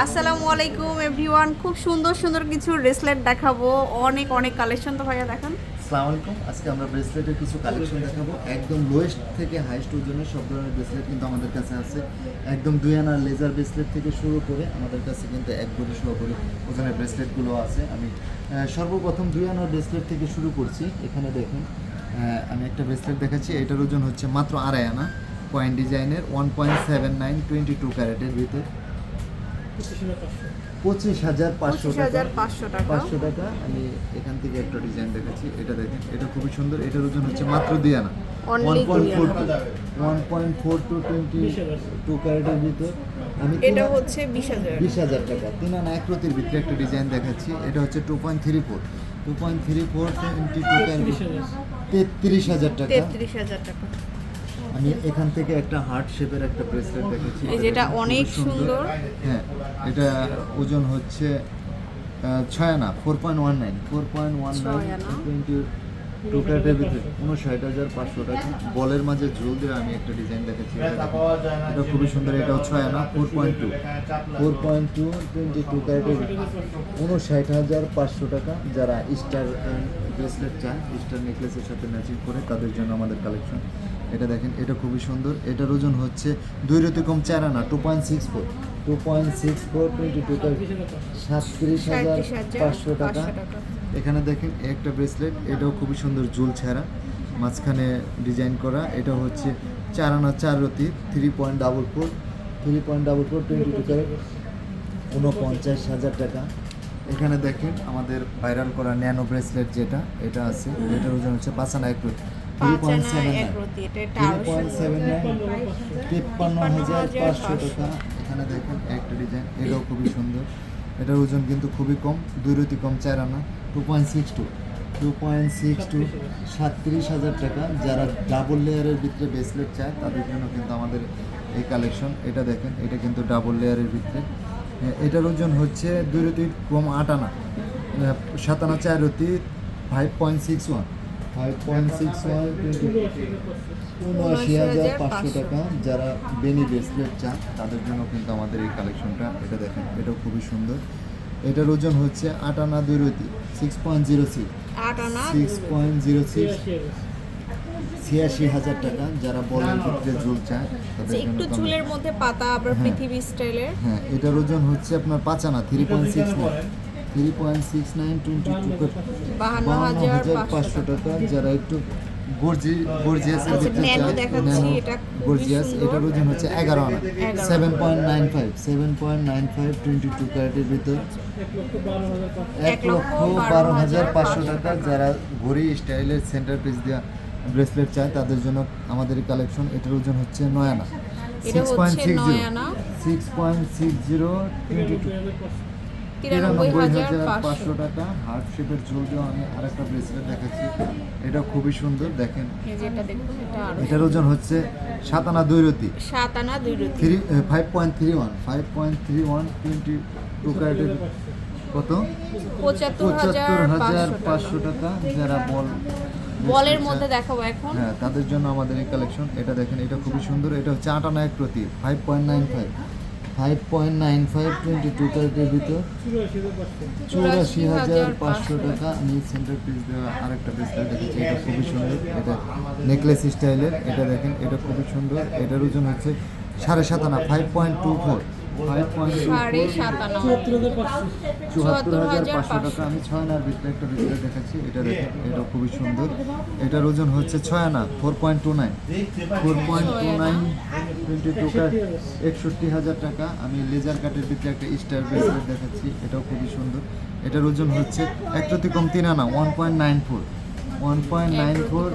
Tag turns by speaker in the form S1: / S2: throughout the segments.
S1: আসসালামু আলাইকুম, এভরিওয়ান। খুব সুন্দর সুন্দর কিছু ব্রেসলেট দেখাবো। অনেক অনেক কালেকশন তো ভাইয়া, দেখান।
S2: আসসালামু আলাইকুম। আজকে আমরা ব্রেসলেটের কিছু কালেকশন দেখাবো। একদম লোয়েস্ট থেকে হাইস্ট ওজনের সব ধরনের ব্রেসলেট কিন্তু আমাদের কাছে আছে। একদম দুই আনার লেজার ব্রেসলেট থেকে শুরু করে আমাদের কাছে কিন্তু এক বড়ি সহ করে ওজনের ব্রেসলেটগুলো আছে। আমি সর্বপ্রথম দুই আনার ব্রেসলেট থেকে শুরু করছি। এখানে দেখুন আমি একটা ব্রেসলেট দেখাচ্ছি। এটার ওজন হচ্ছে মাত্র আড়াই আনা। পয়েন্ট ডিজাইনের one point seven nine twenty two ক্যারেটের ভিতর। পঁচিশ হাজার পাঁচশো টাকা।
S1: পাঁচশো টাকা।
S2: আমি এখান থেকে একটা ডিজাইন দেখাচ্ছি। এটা দেখেন এটা খুবই সুন্দর। এটার ওজন হচ্ছে মাত্র আনা
S1: Only
S2: one point four two one point four two twenty two ক্যারেটের ভিতর। আমি
S1: এটা হচ্ছে বিশ হাজার।
S2: বিশ হাজার টাকা। তিন আনা এক রতির ভিতরে একটা ডিজাইন দেখাচ্ছি। এটা হচ্ছে two point three four two point three four twenty two carat তেত্রিশ হাজার টাকা।
S1: তেত্রিশ হাজার টাকা।
S2: আমি এখান থেকে একটা হার্ট শেপের একটা ব্রেসলেট দেখেছি।
S1: এই যেটা অনেক সুন্দর।
S2: হ্যাঁ এটা ওজন হচ্ছে ছয় আনা four point one nine four point one nine twenty two ক্যারেটের ভিতরে উনষাট হাজার পাঁচশো টাকা। বলের মাঝে ঝুল দিয়ে আমি একটা ডিজাইন দেখেছি এটা খুবই সুন্দর এটাও ছয় আনা four point two four point two twenty two ক্যারেটের উনষাট হাজার পাঁচশো টাকা। যারা স্টার ব্রেসলেট চায় স্টার নেকলেসের সাথে ম্যাচিং করে তাদের জন্য আমাদের কালেকশন এটা দেখেন এটা খুবই সুন্দর। এটার ওজন হচ্ছে দুই রতি কম চার আনা two point six four two point six four twenty two সাতত্রিশ হাজার পাঁচশো টাকা। এখানে দেখেন একটা ব্রেসলেট এটাও খুবই সুন্দর ঝুল ছাড়া মাঝখানে ডিজাইন করা। এটা হচ্ছে চার আনা চার রতি three point double four three point double four twenty two carat উনপঞ্চাশ হাজার টাকা। এখানে দেখেন আমাদের ভাইরাল করা ন্যানো ব্রেসলেট যেটা এটা আছে এটার ওজন হচ্ছে পাঁচ আনা এক রতি। Three point seven nine three point seven nine তিপ্পান্ন হাজার পাঁচশো। টাকা। এখানে দেখেন, একটা ডিজাইন, এটাও খুবই সুন্দর। এটার ওজন কিন্তু খুবই কম দুই রতি কম, চার আনা two point six two two point six two সাতত্রিশ হাজার টাকা। যারা ডাবল লেয়ারের ভিতরে ব্রেসলেট চায়, তাদের জন্য কিন্তু আমাদের এই কালেকশন এটা দেখেন, এটা কিন্তু ডাবল লেয়ারের ভিতরে। এটার ওজন হচ্ছে দুই রতি কম আট আনা সাত আনা চার রতি five point six one five point six one উনআশি হাজার পাঁচশো টাকা যারা বেনি ব্রেসলেট চান তাদের জন্য কিন্তু আমাদের এই কালেকশনটা এটা দেখেন এটাও খুবই সুন্দর এটার ওজন হচ্ছে আট আনা দুই রতি সিক্স পয়েন্ট জিরো সিক্স
S1: আট আনা
S2: সিক্স পয়েন্ট জিরো সিক্স ছিয়াশি হাজার টাকা যারা বলের ভিতরে ঝুল চায় তাদের
S1: একটু চুলের মধ্যে পাতা আবার
S2: হ্যাঁ।
S1: পৃথিবী স্টাইলের
S2: হ্যাঁ এটার ওজন হচ্ছে আপনার পাঁচ আনা three point six three point six nine twenty two
S1: বাহান্ন হাজার পাঁচশো টাকা।
S2: যারা একটু গর্জি গর্জিয়াসের
S1: আচ্ছা,
S2: ভিতরে গর্জিয়াস এটার ওজন হচ্ছে এগারো আনা। Seven point nine five seven point nine five twenty two ক্যারেটের ভিতর। এক লক্ষ বারো হাজার পাঁচশো টাকা যারা ঘড়ি স্টাইলের সেন্টার পিস দেওয়া ব্রেসলেট চায় তাদের জন্য আমাদের কালেকশন এটার ওজন হচ্ছে নয় আনা। Six point six zero six point six zero twenty two
S1: তিরানব্বই হাজার
S2: পাঁচশো। টাকা। হার্ট শেপের ঝুল আমি আরেকটা ব্রেসলেট দেখাচ্ছি। এটা খুবই সুন্দর দেখেন।
S1: এটা দেখুন এটা আরও
S2: এটার ওজন হচ্ছে সাত আনা দুই রতি।
S1: সাত আনা দুই রতি।
S2: Three five point three one five point three one twenty two ক্যারেটের কত?
S1: পঁচাত্তর হাজার পাঁচশো
S2: টাকা। যারা বল
S1: বলের মধ্যে দেখাবো এখন।
S2: হ্যাঁ তাদের জন্য আমাদের এই কালেকশন এটা দেখেন এটা খুবই সুন্দর এটা হচ্ছে আট আনা এক প্রতি five point nine five five point nine five twenty two ভিতর চুরাশি হাজার পাঁচশো টাকা আমি সেন্টার পিস দেওয়া আরেকটা দেখেছি এটা খুবই সুন্দর। এটা নেকলেস স্টাইলের এটা দেখেন এটা খুবই সুন্দর। এটার ওজন হচ্ছে সাড়ে সাত আনা ফাইভ পয়েন্ট টু ফোর
S1: সাড়ে সাত আনা
S2: চুয়াত্তর হাজার পাঁচশো টাকা। আমি ছয় আনার একটা ভিতরে দেখাচ্ছি। এটা এটা খুবই সুন্দর। এটার ওজন হচ্ছে ছয় আনা four point two nine four point two nine twenty two একষট্টি হাজার টাকা। আমি লেজার কাটের ভিতরে একটা স্টার ব্রেসলেট দেখাচ্ছি। এটাও খুবই সুন্দর। এটার ওজন হচ্ছে এক প্রতি কম তিন আনা one point nine four one point nine four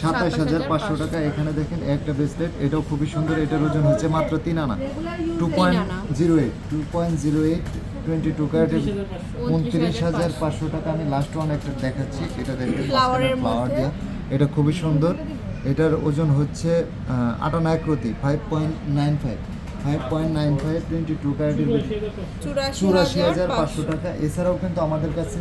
S2: সাতাশ হাজার পাঁচশো টাকা। এখানে দেখেন একটা ব্রেসলেট এটাও খুবই সুন্দর এটার ওজন হচ্ছে মাত্র তিন আনা। Two point zero eight two point zero eight twenty two ক্যারেটের উনত্রিশ হাজার পাঁচশো টাকা। আমি লাস্ট ওয়ান একটা দেখাচ্ছি এটা দেখেন ফ্লাওয়ার। দেওয়া এটা খুবই সুন্দর। এটার ওজন হচ্ছে আটানা এক প্রতি five point nine five five point nine five twenty two ক্যারেটের
S1: চুরাশি হাজার পাঁচশো।
S2: টাকা। এছাড়াও কিন্তু আমাদের কাছে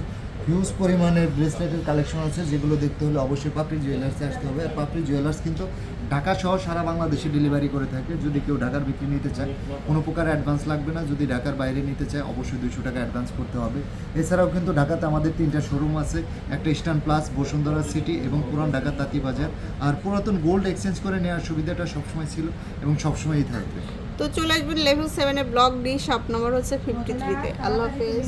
S2: হিউজ পরিমাণের ব্রেসলেটের কালেকশন আছে, যেগুলো দেখতে হলে অবশ্যই পাপড়ি জুয়েলার্সে আসতে হবে। আর পাপড়ি জুয়েলার্স কিন্তু ঢাকা সহ সারা বাংলাদেশে ডেলিভারি করে থাকে। যদি কেউ ঢাকার বিক্রি নিতে চায়, কোনো প্রকার অ্যাডভান্স লাগবে না। যদি ঢাকার বাইরে নিতে চায়, অবশ্যই দুশো টাকা অ্যাডভান্স করতে হবে। এছাড়াও কিন্তু ঢাকাতে আমাদের তিনটা শোরুম আছে। একটা ইস্টার্ন প্লাস বসুন্ধরা সিটি এবং পুরান ঢাকা তাঁতি বাজার। আর পুরাতন গোল্ড এক্সচেঞ্জ করে নেওয়ার সুবিধাটা সবসময় ছিল এবং সবসময়ই থাকবে।
S1: তো চলে আসবেন লেভেল সেভেনের ব্লক ডি শপ নম্বর হচ্ছে ফিফটি থ্রিতে আল্লাহ হাফেজ।